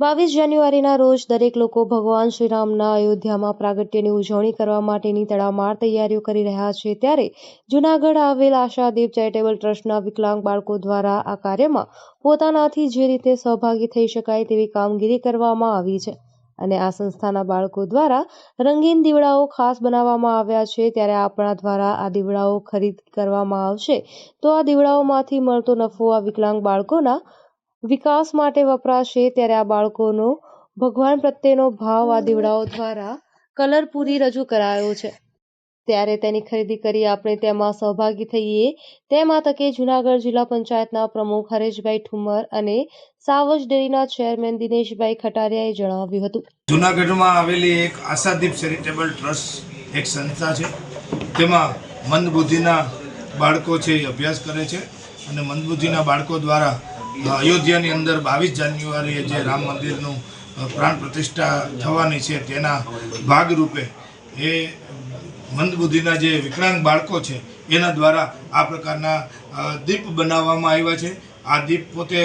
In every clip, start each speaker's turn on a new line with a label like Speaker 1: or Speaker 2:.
Speaker 1: બાવીસ જાન્યુઆરીના રોજ દરેક લોકો ભગવાન શ્રીરામના અયોધ્યામાં પ્રાગટ્યની ઉજવણી કરવા માટેની તડામાર તૈયારીઓ કરી રહ્યા છે. ત્યારે જૂનાગઢ આવેલ આશાદીપ ચેરિટેબલ ટ્રસ્ટના વિકલાંગ બાળકો દ્વારા આ કાર્યમાં પોતાનાથી જે રીતે સહભાગી થઈ શકાય તેવી કામગીરી કરવામાં આવી છે અને આ સંસ્થાના બાળકો દ્વારા રંગીન દીવડાઓ ખાસ બનાવવામાં આવ્યા છે. ત્યારે આપણા દ્વારા આ દીવડાઓ ખરીદ કરવામાં આવશે તો આ દીવડાઓમાંથી મળતો નફો આ વિકલાંગ બાળકોના વિકાસ માટે વપરાશે ત્યારે આ બાળકોનો ભગવાન પ્રત્યેનો ભાવ આ દીવડાઓ દ્વારા કલર પૂરી રજૂ કરાયો છે. ત્યારે તેની ખરીદી કરી આપણે તેમાં સહભાગી થઈએ તેમ તકે જુનાગઢ જિલ્લા પંચાયતના પ્રમુખ હરેશભાઈ ઠુમર અને સાવજ ડેરીના ચેરમેન દિનેશભાઈ ખટારિયાએ જણાવ્યું હતું.
Speaker 2: જુનાગઢમાં આવેલી એક આશાદીપ ચેરિટેબલ ટ્રસ્ટ એક સંસ્થા છે. તેમાં મંદબુદ્ધિના બાળકો છે એ અભ્યાસ કરે છે અને મંદબુદ્ધિના બાળકો દ્વારા અયોધ્યાની અંદર બાવીસ જાન્યુઆરીએ જે રામ મંદિરનું પ્રાણ પ્રતિષ્ઠા થવાની છે તેના ભાગરૂપે એ મંદબુદ્ધિના જે વિકલાંગ બાળકો છે, એના દ્વારા આ પ્રકારના દીપ બનાવવામાં આવ્યા છે. આ દીપ પોતે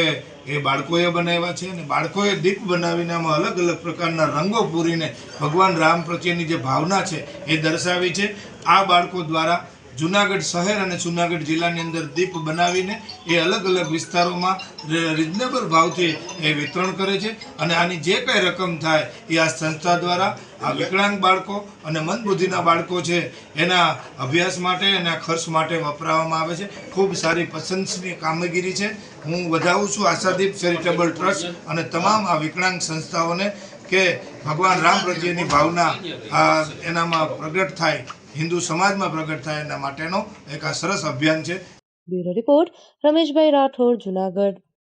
Speaker 2: એ બાળકોએ બનાવ્યા છે અને બાળકોએ દીપ બનાવીને આમાં અલગ અલગ પ્રકારના રંગો પૂરીને ભગવાન રામ પ્રત્યેની જે ભાવના છે એ દર્શાવી છે. આ બાળકો દ્વારા જુનાગઢ શહેર અને જુનાગઢ જિલ્લાની અંદર દીપ બનાવીને એ અલગ અલગ વિસ્તારોમાં રિઝનેબલ ભાવથી એ વિતરણ કરે છે. અને આની જે કંઈ રકમ થાય એ આ સંસ્થા દ્વારા આ વિકલાંગ બાળકો અને મંદબુદ્ધિના બાળકો છે એના અભ્યાસ માટે અને ખર્ચ માટે વપરાવામાં આવે છે. ખૂબ સારી પ્રશંસનીય કામગીરી છે. હું વધાવું છું આશાદીપ ચેરિટેબલ ટ્રસ્ટ અને તમામ આ વિકલાંગ સંસ્થાઓને કે ભગવાન રામ પ્રત્યેની ભાવના એનામાં પ્રગટ થાય. હિન્દુ સમાજમાં પ્રગટ થાય એના માટેનો એક આ સરસ અભિયાન છે.
Speaker 1: Bureau report Rameshbhai Rathod, Junagadh.